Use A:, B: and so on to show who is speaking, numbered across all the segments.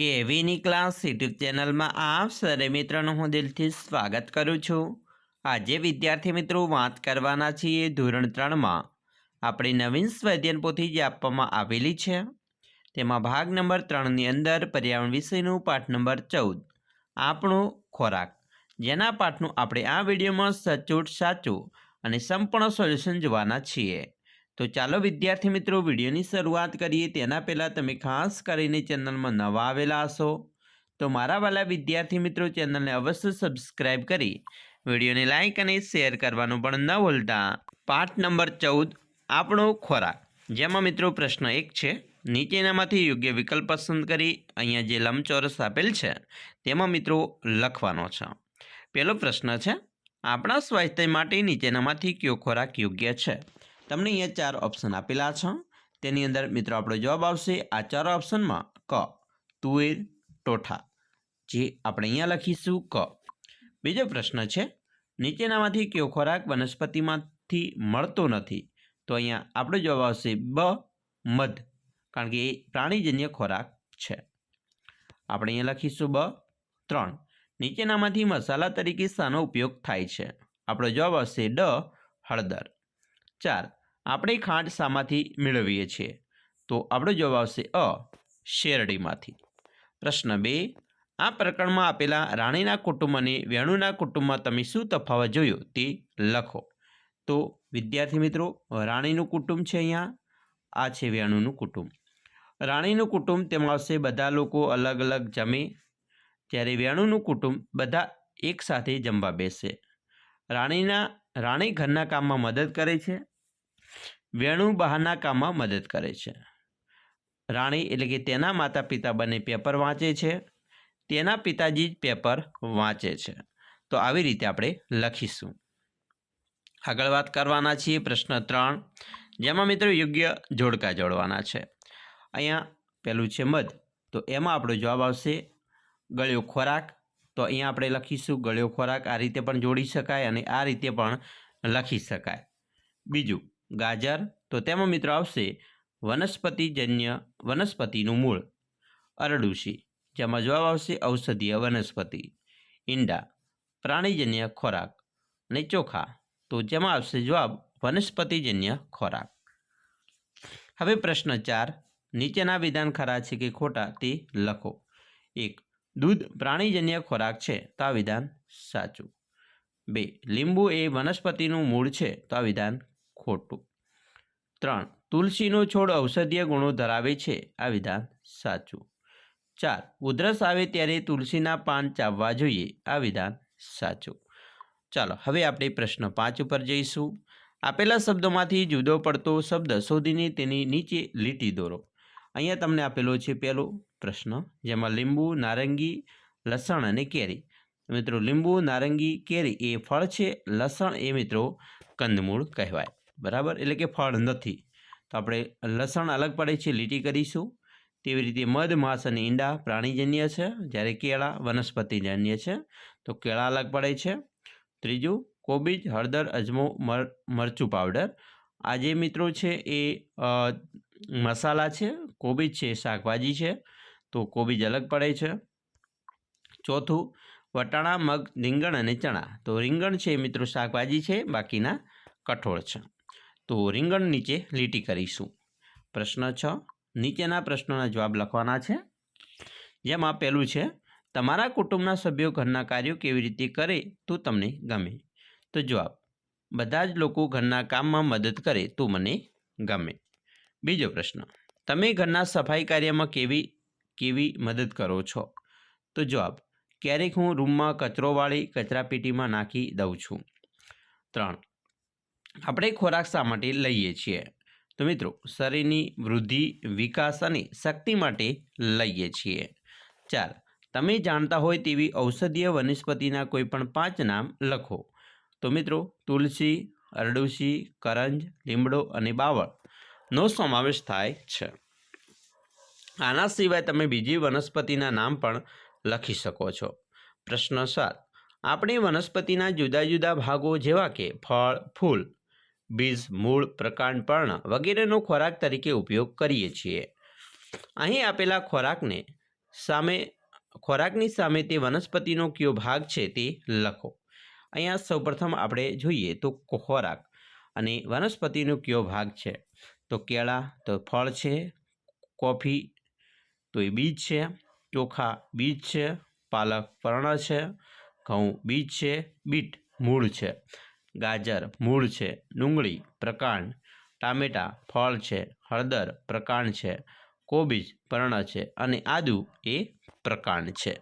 A: કેવીની class YouTube ચેનલમાં આપ સરે મિત્રોનું હું દિલથી સ્વાગત કરું છું. આજે વિદ્યાર્થી મિત્રો વાત કરવાના છીએ ધોરણ ત્રણમાં. આપણી નવીન સ્વૈધ્યન પોથી જે આપવામાં આવેલી છે. તેમાં ભાગ નંબર ત્રણની અંદર પર્યાવરણ વિષયનું પાઠ નંબર ચૌદ. આપણો ખોરાક. જેના પાઠનું આપણે આ વિડીયોમાં સચોટ સાચું અને સંપૂર્ણ સોલ્યુશન જોવાના છીએ. તો ચાલો વિદ્યાર્થી મિત્રો, વિડીયોની શરૂઆત કરીએ. તેના પહેલાં તમે ખાસ કરીને ચેનલમાં નવા આવેલા હશો, તો મારા વાલા વિદ્યાર્થી મિત્રો, ચેનલને અવશ્ય સબસ્ક્રાઈબ કરી, વિડીયોને લાઇક અને શેર કરવાનું પણ ન ભૂલતા. પાઠ નંબર ચૌદ, આપણો ખોરાક. જેમાં મિત્રો પ્રશ્ન એક છે, નીચેનામાંથી યોગ્ય વિકલ્પ પસંદ કરી, અહીંયા જે લંબચોરસ આપેલ છે, તેમાં મિત્રો લખવાનો છે. પહેલો પ્રશ્ન છે, આપણા સ્વાસ્થ્ય માટે નીચેનામાંથી કયો ખોરાક યોગ્ય છે? તમને અહીંયા ચાર ઓપ્શન આપેલા છે. તેની અંદર મિત્રો આપણો જવાબ આવશે આ ચાર ઓપ્શનમાં ક, તુવેર, ટોઠા. જે આપણે અહીંયા લખીશું ક. બીજો પ્રશ્ન છે, નીચેનામાંથી કયો ખોરાક વનસ્પતિમાંથી મળતો નથી? તો અહીંયા આપણો જવાબ આવશે બ, મધ. કારણ કે એ પ્રાણીજન્ય ખોરાક છે. આપણે અહીંયા લખીશું બ, ત્રણ. નીચેનામાંથી મસાલા તરીકે શાનો ઉપયોગ થાય છે. આપણો જવાબ આવશે ડ, હળદર. ચાર. આપણે ખાંડ શામાંથી મેળવીએ છીએ. તો આપણો જવાબ આવશે અ, શેરડીમાંથી. પ્રશ્ન બે, આ પ્રકરણમાં આપેલા રાણીના કુટુંબ અને વેણુના કુટુંબમાં તમે શું તફાવત જોયો તે લખો. તો વિદ્યાર્થી મિત્રો, રાણીનું કુટુંબ છે અહીંયા, આ છે વેણુનું કુટુંબ. રાણીનું કુટુંબ તેમાં આવશે બધા લોકો અલગ અલગ જમે, જ્યારે વેણુનું કુટુંબ બધા એકસાથે જમવા બેસે. રાણીના, રાણી ઘરના કામમાં મદદ કરે છે વેણુ બહારના કામમાં મદદ કરે છે. રાણી એટલે કે તેના માતા પિતા બંને પેપર વાંચે છે. તેના પિતાજી જ પેપર વાંચે છે. તો આવી રીતે આપણે લખીશું. આગળ વાત કરવાના છીએ પ્રશ્ન ત્રણ. જેમાં મિત્રો યોગ્ય જોડકા જોડવાના છે. અહીંયા પહેલું છે મધ. તો એમાં આપણો જવાબ આવશે ગળ્યો ખોરાક. તો અહીંયા આપણે લખીશું ગળ્યો ખોરાક આ રીતે પણ જોડી શકાય અને આ રીતે પણ લખી શકાય. બીજું ગાજર, તો તેમાં મિત્રો આવશે વનસ્પતિજન્ય વનસ્પતિનું મૂળ અરડુશી જેમાં જવાબ આવશે ઔષધીય વનસ્પતિ, ઈંડા, પ્રાણીજન્ય ખોરાક અને ચોખા, તો જેમાં આવશે જવાબ વનસ્પતિજન્ય ખોરાક. હવે પ્રશ્ન ચાર, નીચેના વિધાન ખરા છે કે ખોટા તે લખો. એક, દૂધ પ્રાણીજન્ય ખોરાક છે, તો આ વિધાન સાચું. બે, લીંબુ એ વનસ્પતિનું મૂળ છે, તો આ વિધાન ખોટું. ત્રણ, તુલસીનો છોડ ઔષધીય ગુણો ધરાવે છે. આ વિધાન સાચું. ચાર, ઉધરસ આવે ત્યારે તુલસીના પાન ચાવવા જોઈએ. આ વિધાન સાચું. ચાલો, હવે આપણે પ્રશ્ન પાંચ ઉપર જઈશું. આપેલા શબ્દોમાંથી જુદો પડતો શબ્દ શોધીને તેની નીચે લીટી દોરો. અહીંયા તમને આપેલો છે પહેલો પ્રશ્ન, જેમાં લીંબુ, નારંગી, લસણ અને કેરી. મિત્રો, લીંબુ, નારંગી, કેરી એ ફળ છે. લસણ એ મિત્રો કંદમૂળ કહેવાય. બરાબર? એટલે કે ફળ નથી. તો આપણે લસણ અલગ પડે છે, લીટી કરીશું. તેવી રીતે મધ, માંસ અને ઈંડા પ્રાણીજન્ય છે. જ્યારે કેળા વનસ્પતિજન્ય છે. તો કેળા અલગ પડે છે. ત્રીજું, કોબીજ, હળદર, અજમો, મર, મરચું પાવડર. આ જે મિત્રો છે એ મસાલા છે, કોબીજ છે, શાકભાજી છે. તો કોબીજ અલગ પડે છે. ચોથું, વટાણા, મગ, રીંગણ અને ચણા. તો રીંગણ છે મિત્રો શાકભાજી છે, બાકીના કઠોળ છે. તો રીંગણ નીચે લીટી કરીશું. પ્રશ્ન છ. નીચેના પ્રશ્નોના જવાબ લખવાના છે. જેમાં પહેલું છે, તમારા કુટુંબના સભ્યો ઘરના કાર્યો કેવી રીતે કરે તો તમને ગમે? તો જવાબ, બધા જ લોકો ઘરના કામમાં મદદ કરે તો મને ગમે. બીજો પ્રશ્ન, તમે ઘરના સફાઈ કાર્યમાં કેવી કેવી મદદ કરો છો? તો જવાબ, ક્યારેક હું રૂમમાં કચરો વાળી કચરાપેટીમાં નાખી દઉં છું. ત્રણ આપણે ખોરાક શા માટે લઈએ છીએ? તો મિત્રો, શરીરની વૃદ્ધિ, વિકાસ અને શક્તિ માટે લઈએ છીએ. ચાર તમે જાણતા હોય તેવી ઔષધીય વનસ્પતિના કોઈપણ પાંચ નામ લખો. તો મિત્રો, તુલસી, અરડુસી, કરંજ, લીમડો અને બાવળ નો સમાવેશ થાય છે. આના સિવાય તમે બીજી વનસ્પતિના નામ પણ લખી શકો છો. પ્રશ્ન સાત, આપણે વનસ્પતિના જુદા જુદા ભાગો જેવા કે ફળ, ફૂલ બીજ, મૂળ પ્રકાંડ પર્ણ વગેરેનો ખોરાક તરીકે ઉપયોગ કરીએ છીએ. અહીં આપેલા ખોરાકને સામે, ખોરાકની સામે તે વનસ્પતિનો કયો ભાગ છે તે લખો. અહીંયા સૌપ્રથમ આપણે જોઈએ તો ખોરાક અને વનસ્પતિનો કયો ભાગ છે. તો કેળા, તો ફળ છે, કોફી, તો એ બીજ છે, ચોખા બીજ છે, પાલક, પર્ણ છે, ઘઉં બીજ છે, બીટ, મૂળ છે. ગાજર, મૂળ છે, ડુંગળી, પ્રકાંડ, ટામેટાં, ફળ છે, હળદર, પ્રકાંડ છે, કોબીજ, પર્ણ છે અને આદુ એ પ્રકાંડ છે.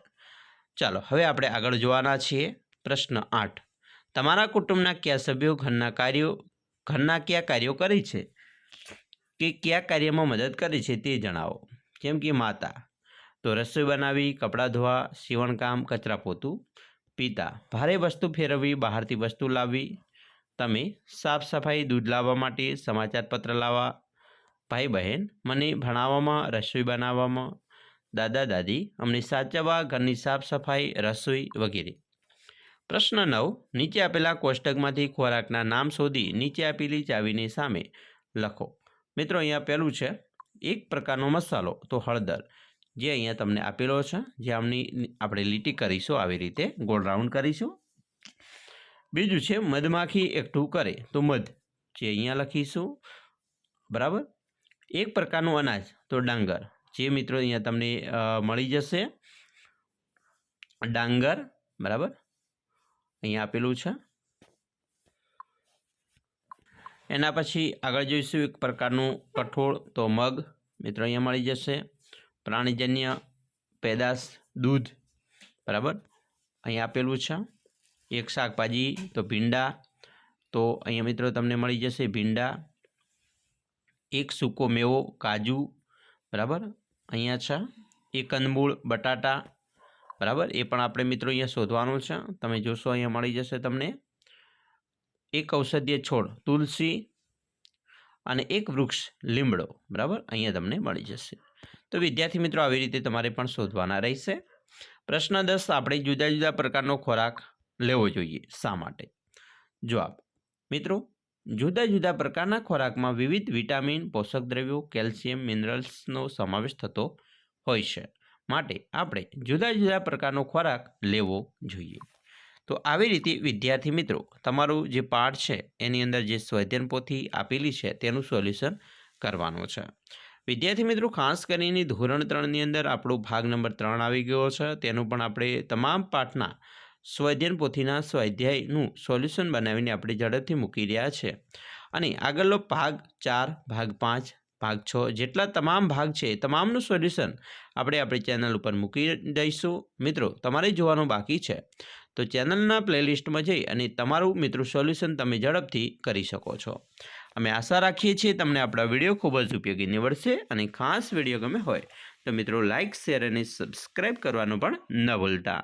A: ચાલો, હવે આપણે આગળ જોવાના છીએ પ્રશ્ન આઠ. તમારા કુટુંબના કયા સભ્યો ઘરના કાર્યો, ઘરના કયા કાર્યો કરે છે? કે કયા કાર્યમાં મદદ કરે છે તે જણાવો. જેમ કે માતા. તો રસોઈ બનાવી, કપડાં ધોવા, સીવણકામ, કચરા પોતું પિતા. ભારે વસ્તુ ફેરવવી, બહારથી વસ્તુ લાવવી. તમે સાફ સફાઈ, દૂધ લાવવા માટે સમાચાર પત્ર લાવવા. ભાઈ બહેન, મને ભણાવવામાં, રસોઈ બનાવવામાં. દાદા, દાદી, અમને સાચવવા, ઘરની સાફ સફાઈ, રસોઈ વગેરે. પ્રશ્ન નવ, નીચે આપેલા કોષ્ટકમાંથી ખોરાકના નામ શોધી નીચે આપેલી ચાવીની સામે લખો. મિત્રો, અહીંયા પહેલું છે, એક પ્રકારનો મસાલો, તો હળદર. જે અહીંયા તમને આપેલો છે, જે આમની આપણે લીટી કરીશું આવી રીતે, ગોળ રાઉન્ડ કરીશું. બીજું છે, મધમાખી એકઠું કરે તો મધ, જે અહીંયા લખીશું. બરાબર? એક પ્રકારનું અનાજ તો ડાંગર. જે મિત્રો અહીંયા તમને મળી જશે. ડાંગર, બરાબર? અહીંયા આપેલું છે. એના પછી આગળ જોઈશું એક પ્રકારનું કઠોળ તો મગ, મિત્રો અહીંયા મળી જશે. પ્રાણીજન્ય પેદાશ દૂધ, બરાબર? અહીં આપેલું છે. એક શાકભાજી, તો ભીંડા. તો અહીંયા મિત્રો તમને મળી જશે ભીંડા. એક સૂકો મેવો, કાજુ, બરાબર? અહીંયા છે. એક કંદમૂળ બટાટા, બરાબર? એ પણ આપણે મિત્રો અહીંયા શોધવાનું છે. તમે જોશો અહીંયા મળી જશે તમને. એક ઔષધીય છોડ, તુલસી અને એક વૃક્ષ લીમડો, બરાબર? અહીંયા તમને મળી જશે. તો વિદ્યાર્થી મિત્રો, આવી રીતે તમારે પણ શોધવાના રહેશે. પ્રશ્ન દસ, આપણે જુદા જુદા પ્રકારનો ખોરાક લેવો જોઈએ. શા માટે? જવાબ, મિત્રો, જુદા જુદા પ્રકારના ખોરાકમાં વિવિધ વિટામિન, પોષક દ્રવ્યો, કેલ્શિયમ, મિનરલ્સનો સમાવેશ થતો હોય છે. માટે આપણે જુદા જુદા પ્રકારનો ખોરાક લેવો જોઈએ. તો આવી રીતે વિદ્યાર્થી મિત્રો, તમારું જે પાઠ છે, એની અંદર જે સ્વાધ્યાયન પોથી આપેલી છે, તેનું સોલ્યુશન કરવાનું છે. વિદ્યાર્થી મિત્રો, ખાસ કરીને ધોરણ ત્રણની અંદર આપણો ભાગ નંબર ત્રણ આવી ગયો છે. તેનું પણ આપણે તમામ પાઠના સ્વાધ્યાયન પોથીના સ્વાધ્યાયનું સોલ્યુશન બનાવીને આપણે ઝડપથી મૂકી રહ્યા છે. અને આગળનો ભાગ ચાર, ભાગ પાંચ, ભાગ છ જેટલા તમામ ભાગ છે તમામનું સોલ્યુશન આપણે આપણી ચેનલ ઉપર મૂકી દઈશું. મિત્રો, તમારે જોવાનું બાકી છે. તો ચેનલના પ્લેલિસ્ટમાં જઈ અને તમારું મિત્રો સોલ્યુશન તમે ઝડપથી કરી શકો છો. અમે આશા રાખીએ છીએ તમને આપણા વીડિયો ખૂબ જ ઉપયોગી નીવડશે અને ખાસ વીડિયો ગમે હોય તો મિત્રો લાઇક શેર અને સબસ્ક્રાઈબ કરવાનું પણ ન ભૂલતા.